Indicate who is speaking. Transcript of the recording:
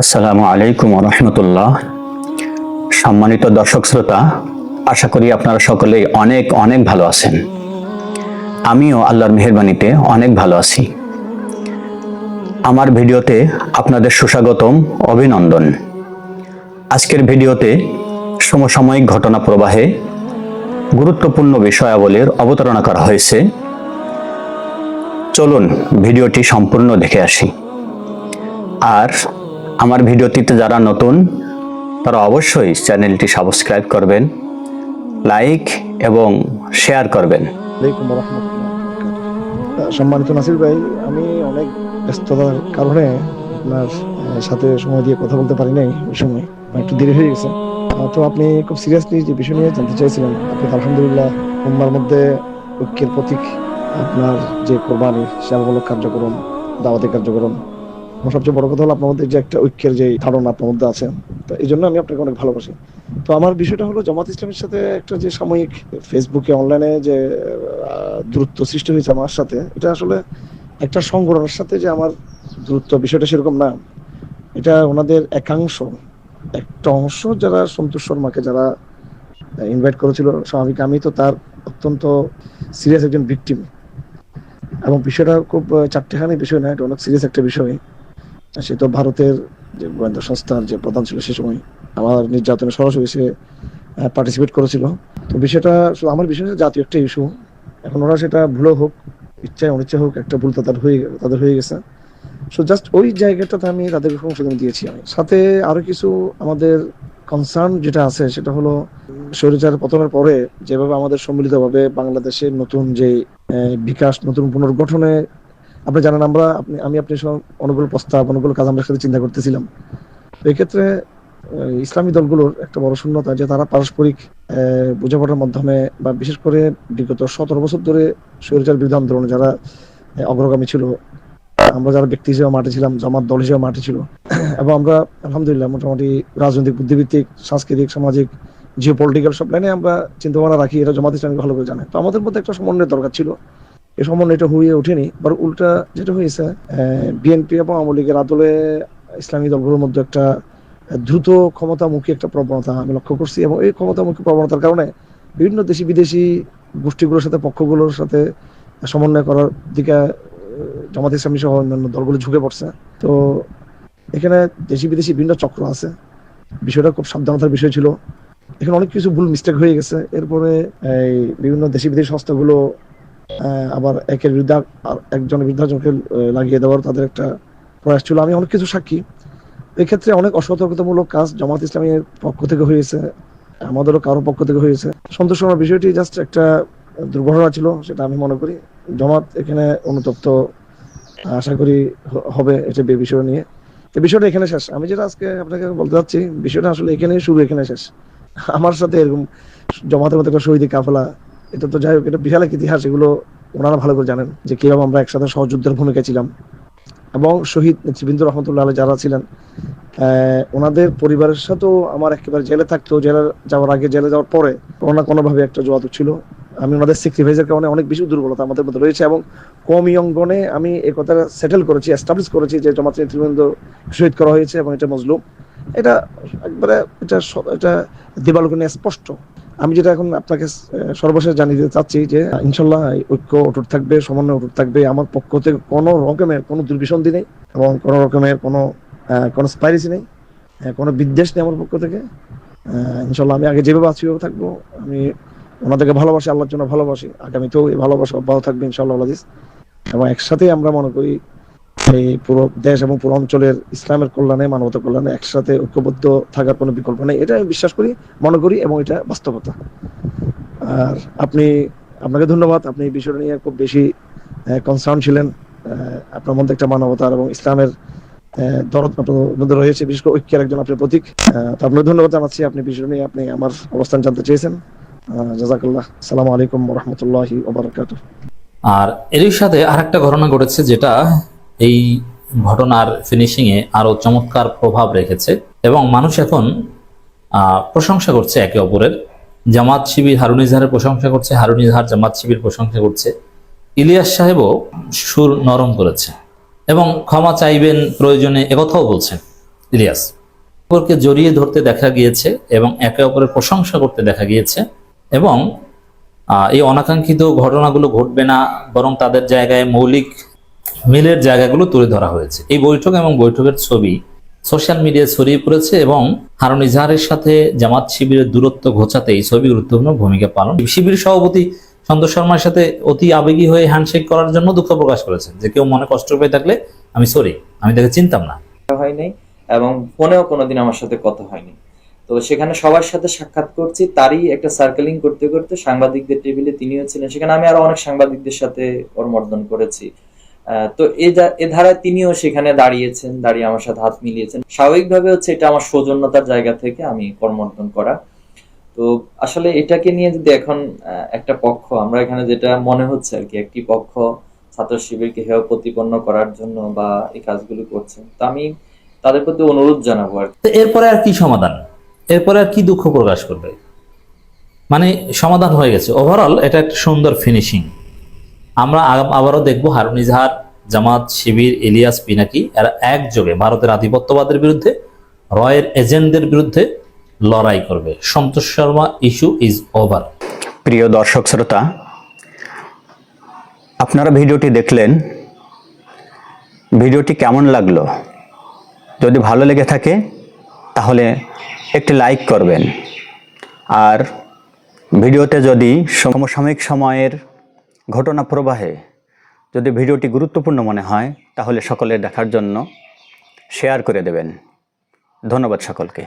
Speaker 1: আসসালামু আলাইকুম রহমতুল্লাহ। সম্মানিত দর্শক শ্রোতা, আশা করি আপনারা সকলেই অনেক অনেক ভালো আছেন। আমিও আল্লাহর মেহরবানিতে অনেক ভালো আছি। আমার ভিডিওতে আপনাদের সুস্বাগতম, অভিনন্দন। আজকের ভিডিওতে সমসাময়িক ঘটনা প্রবাহে গুরুত্বপূর্ণ বিষয়াবলীর অবতারণা করা হয়েছে। চলুন, ভিডিওটি সম্পূর্ণ দেখে আসি। আর আমার ভিডিওটিতে যারা নতুন, তারা অবশ্যই চ্যানেলটি সাবস্ক্রাইব করবেন, লাইক এবং শেয়ার করবেন।
Speaker 2: সম্মানিত নাসির ভাই, আমি অনেক ব্যস্ততার কারণে আপনার সাথে সময় দিয়ে কথা বলতে পারি নাই ওই সময় একটু দেরি হয়ে গেছে। তো আপনি খুব সিরিয়াসলি যে বিষয় নিয়ে জানতে চাইছিলেন, আপনি আলহামদুলিল্লাহ উম্মার মধ্যে ঐক্যের প্রতীক, আপনার যে কোরবানি সেবামূলক কার্যক্রম দাওয়াতি কার্যক্রম এবং সবচেয়ে বড় কথা হলো আপনার মধ্যে যে একটা ঐক্যের যে ধারণা আপনার মধ্যে আছে। তো এই জন্য আমি আপনাকে অনেক ভালোবাসি। তো আমার বিষয়টা হলো, জামাত ইসলামের সাথে একটা যে সাময়িক ফেসবুকে অনলাইনে যে দূরত্ব সৃষ্টি হয়েছে আমার সাথে, এটা আসলে একটা সংগঠনের সাথে যে আমার দূরত্ব বিষয়টা সেরকম না। এটা ওনাদের একাংশ। একটা অংশ যারা সন্তোষ শর্মাকে যারা ইনভাইট করেছিল স্বাভাবিক আমি, তো তার অত্যন্ত সিরিয়াস একজন ভিকটিম এবং বিষয়টা খুব চারটেখানি বিষয় না এটা অনেক সিরিয়াস একটা বিষয়। সে তো ভারতের যে গোয়েন্দা সংস্থার যে প্রধান ছিল সে সময় আমার নির্যাতনে সরাসরি সে পার্টিসিপেট করেছিল। তো বিষয়টা শুধু আমার বিষয় জাতীয় একটা ইস্যু এখন ওরা সেটা ভুলো হোক, ইচ্ছায় অনিচ্ছা হোক, একটা ভুল তাদের হয়ে তাদের হয়ে গেছে। সো জাস্ট ওই জায়গাটাতে আমি তাদেরকে সংশোধন দিয়েছি আমি। সাথে আরও কিছু আমাদের কনসার্ন যেটা আছে, সেটা হলো স্বৈরাচার পতনের পরে যেভাবে আমাদের সম্মিলিতভাবে বাংলাদেশের নতুন যে বিকাশ, নতুন পুনর্গঠনে আপনি জানেন, আমরা আপনি আমি আপনি সব অনুকূল প্রস্তাব, অনুকূল কাজ আমরা সাথে চিন্তা করতেছিলাম। এক্ষেত্রে ইসলামী দলগুলোর একটা বড় শূন্যতা যে তারা পারস্পরিক বোঝাপড়ার মাধ্যমে বা বিশেষ করে বিগত সতেরো বছর ধরে স্বৈরাচার বিরুদ্ধে আন্দোলনে যারা অগ্রগামী ছিল, আমরা যারা ব্যক্তি হিসেবে মাঠে ছিলাম, জামাত দল হিসেবে মাঠে ছিল, এবং আমরা, আলহামদুলিল্লাহ, মোটামুটি রাজনৈতিক বুদ্ধিভিত্তিক সাংস্কৃতিক, সামাজিক জিও পলিটিক্যাল সব লাইনে আমরা চিন্তা ভাবনা রাখি এটা জামাত ইসলামী ভালো করে জানে। তো আমাদের মধ্যে একটা সমন্বয়ের দরকার ছিল। এই সমন্বয়টা হয়ে ওঠেনি, বরং উল্টা যেটা হয়েছে বিএনপি এবং আওয়ামী লীগের আদলে ইসলামী দলগুলোর মধ্যে একটা দ্রুত ক্ষমতামুখী একটা প্রবণতা আমি লক্ষ্য করছি এবং এই ক্ষমতামুখী প্রবণতার কারণে বিভিন্ন দেশি বিদেশি গোষ্ঠীগুলোর সাথে, পক্ষগুলোর সাথে সমন্বয় করার দিকে জামাত ইসলামী সহ অন্যান্য দলগুলো ঝুঁকে পড়ছে। তো এখানে দেশি বিদেশি বিভিন্ন চক্র আছে। বিষয়টা খুব সাবধানতার বিষয় ছিল। এখানে অনেক কিছু ভুল মিস্টেক হয়ে গেছে। এরপরে এই বিভিন্ন দেশি বিদেশি সংস্থাগুলো আবার একের একজনের বিরুদ্ধে একজনকে লাগিয়ে দেওয়ার তাদের একটা প্রয়াস ছিল। আমি অনেক কিছু সাক্ষী। এক্ষেত্রে অনেক অসতর্কতামূলক কাজ জামাত ইসলামের পক্ষ থেকে হয়েছে, আমাদেরও কারও পক্ষ থেকে হয়েছে। সন্তোষ শর্মার বিষয়টি জাস্ট একটা দুর্ঘটনা ছিল, সেটা আমি মনে করি। জামাত এখানে অনুতপ্ত, আশা করি হবে এটা বে- বিষয় নিয়ে। এই বিষয়টা এখানে শেষ। আমি যেটা আজকে আপনাকে বলতে চাচ্ছি, বিষয়টা আসলে এখানে শুরু, এখানে শেষ। আমার সাথে এরকম জমাতের মতো একটা শহীদ কাফেলা এটা তো যাই হোক, এটা বিশাল এক ইতিহাস, এগুলো ওনারা ভালো করে জানেন যে কীভাবে আমরা একসাথে সহযুদ্ধের ভূমিকা ছিলাম। এবং শহীদ নেতৃবৃন্দ রহমতুল্লাহ আলাইহি যারা ছিলেন ওনাদের পরিবারের সাথেও আমার একেবারে জেলে থাকতো জেলে যাওয়ার আগে, জেলে যাওয়ার পরে কোনো না কোনোভাবে একটা যোগাযোগ ছিল। আমি ওনাদের স্যাক্রিফাইসের কারণে অনেক বেশি দুর্বলতা আমাদের মধ্যে রয়েছে এবং কম অঙ্গনে আমি এই কথা সেটেল করেছি এস্টাবলিশ করেছি যে জমাত নেতৃবৃন্দ শহীদ করা হয়েছে এবং এটা মজলুম। এটা একবারে, এটা এটা দেবালোকনে স্পষ্ট। আমি যেটা এখন আপনাকে সর্বশেষ জানিয়ে দিতে চাচ্ছি যে, ইনশাল্লাহ ঐক্য অটুট থাকবে, সমন্বয় অটুট থাকবে। আমার পক্ষ থেকে কোনো রকমের কোনো দুর্বিসন্ধি নেই এবং কোনো রকমের কোনো কোনো স্পাইরিসি নেই। কোনো বিদ্বেষ নেই আমার পক্ষ থেকে। ইনশাল্লাহ আমি আগে যেভাবে আছি ওভাবে থাকব। আমি ওনাদেরকে ভালোবাসি, আল্লাহর জন্য ভালোবাসি। আগামীতেও এই ভালোবাসা অব্যাহত থাকবে, ইনশাল্লাহ, আল্লাহ এবং একসাথে আমরা মনে করি এই পুরো দেশ এবং পুরো অঞ্চলের ইসলামের কল্যাণে, মানবতার কল্যাণে একসাথে ঐক্যবদ্ধ থাকার কোনো বিকল্প নেই। এটা আমি বিশ্বাস করি, মনে করি এবং এটা বাস্তবতা। আর আপনি, আপনাকে ধন্যবাদ, আপনি এই বিষয়টা নিয়ে খুব বেশি কনসার্ন ছিলেন। আপনার মধ্যে একটা মানবতার এবং ইসলামের দরদ আপনার মধ্যে রয়েছে, বিশেষ করে ঐক্যের একজন আপনার প্রতীক। আপনাকে ধন্যবাদ জানাচ্ছি, আপনি বিষয় নিয়ে আপনি আমার অবস্থান জানতে চেয়েছেন। জাজাকাল্লাহ। সালাম আলাইকুম রহমতুল্লাহি
Speaker 3: আর এরই সাথে আরেকটা ঘটনা ঘটেছে, যেটা এই ঘটনার ফিনিশিংয়ে আরও চমৎকার প্রভাব রেখেছে এবং মানুষ এখন প্রশংসা করছে একে অপরের। জামাত শিবির হারুন ইজহারের প্রশংসা করছে, হারুন ইজহার জামাত শিবির প্রশংসা করছে। ইলিয়াস সাহেবও সুর নরম করেছে এবং ক্ষমা চাইবেন প্রয়োজনে একথাও বলছেন ইলিয়াস। অপরকে জড়িয়ে ধরতে দেখা গিয়েছে এবং একে অপরের প্রশংসা করতে দেখা গিয়েছে এবং এই অনাকাঙ্ক্ষিত ঘটনাগুলো ঘটবে না, বরং তাদের জায়গায় মৌলিক মিলের জায়গাগুলো তুলে ধরা হয়েছে। এই বৈঠক এবং বৈঠকের ছবি সোশ্যাল মিডিয়ায় ছড়িয়ে পড়েছে এবং হারুন ইজাহারের সাথে জামাত শিবিরের দূরত্ব ঘোচাতে এই ছবি গুরুত্বপূর্ণ ভূমিকা পালন শিবির সভাপতি সন্তোষ শর্মার সাথে অতি আবেগী হয়ে হ্যান্ডশেক করার জন্য দুঃখ প্রকাশ করেছেন। যে কেউ মনে কষ্ট পেয়ে থাকলে আমি সরি আমি তাকে চিনতাম না।
Speaker 4: হয় এবং ফোনেও কোনোদিন আমার সাথে কথা হয়নি। তো সেখানে সবার সাথে সাক্ষাৎ করছি তারই একটা সার্কেলিং করতে করতে সাংবাদিকদের টেবিলে তিনিও ছিলেন। সেখানে আমি আরও অনেক সাংবাদিকদের সাথে কর্মর্দন করেছি। আহ, তো এ ধারায় তিনিও সেখানে দাঁড়িয়েছেন, দাঁড়িয়ে আমার সাথে হাত মিলিয়েছেন। স্বাভাবিকভাবে হচ্ছে এটা আমার সৌজন্যতার জায়গা থেকে আমি কর্মর্দন করা। তো আসলে এটাকে নিয়ে যদি এখন একটা পক্ষ, আমরা এখানে যেটা মনে হচ্ছে আর কি, একটি পক্ষ ছাত্র শিবিরকে হেয় প্রতিপন্ন করার জন্য বা এই কাজগুলো করছে, তো আমি তাদের প্রতি অনুরোধ জানাব আর
Speaker 3: এরপরে আর কি সমাধান? এরপরে আর কি দুঃখ প্রকাশ করবে? মানে সমাধান হয়ে গেছে। ওভারঅল এটা একটা সুন্দর ফিনিশিং আমরা আবারও দেখব হারুন ইজহার, জামাত, শিবির, ইলিয়াস, পিনাকি, এরা একযোগে ভারতের আধিপত্যবাদের বিরুদ্ধে, রয়ের এজেন্টদের বিরুদ্ধে লড়াই করবে। Santosh Sharma, issue is over.
Speaker 1: প্রিয় দর্শক শ্রোতা, আপনারা ভিডিওটি দেখলেন, ভিডিওটি কেমন লাগল? যদি ভালো লেগে থাকে, তাহলে একটি লাইক করবেন। আর ভিডিওতে যদি সমসাময়িক সময়ের ঘটনা প্রবাহে যদি ভিডিওটি গুরুত্বপূর্ণ মনে হয়, তাহলে সকলে দেখার জন্য শেয়ার করে দেবেন। ধন্যবাদ সকলকে।